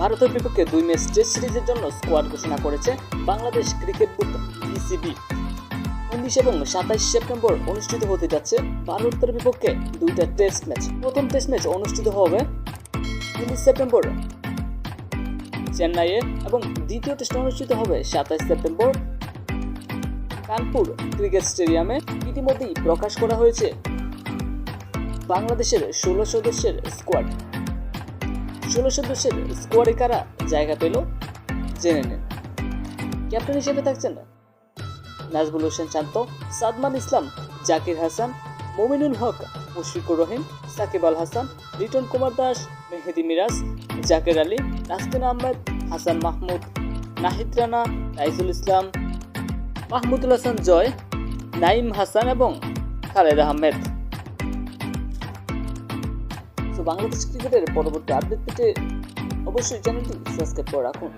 ভারতের বিপক্ষে দুই ম্যাচ টেস্ট সিরিজের জন্য স্কোয়াড ঘোষণা করেছে বাংলাদেশ ক্রিকেট বোর্ড বিসিবি উনিশ এবং সাতাইশ সেপ্টেম্বর অনুষ্ঠিত হতে যাচ্ছে ভারতের বিপক্ষে দুইটা টেস্ট ম্যাচ প্রথম টেস্ট ম্যাচ অনুষ্ঠিত হবে উনিশ সেপ্টেম্বর চেন্নাইয়ে এবং দ্বিতীয় টেস্ট অনুষ্ঠিত হবে সাতাইশ সেপ্টেম্বর কানপুর ক্রিকেট স্টেডিয়ামে। ইতিমধ্যেই প্রকাশ করা হয়েছে বাংলাদেশের ষোলো সদস্যের স্কোয়াড ষোলো সদস্যের স্কোয়াডে কারা জায়গা পেল, জেনে নেন। ক্যাপ্টেন হিসেবে থাকছেন নাজবুল হোসেন শান্ত, সাদমান ইসলাম, জাকির হাসান, মমিনুল হক, মুশফিকুর রহিম, সাকিব আল হাসান, লিটন কুমার দাস, মেহেদি মিরাজ, জাকের আলী নাসতিন আহমেদ, হাসান মাহমুদ, নাহিদ রানা রাইসুল ইসলাম, মাহমুদুল হাসান জয় নাইম হাসান এবং খালেদ আহমেদ। তো বাংলাদেশ ক্রিকেটের পরবর্তী আপডেট পেতে অবশ্যই চ্যানেলটি সাবস্ক্রাইব করে রাখুন।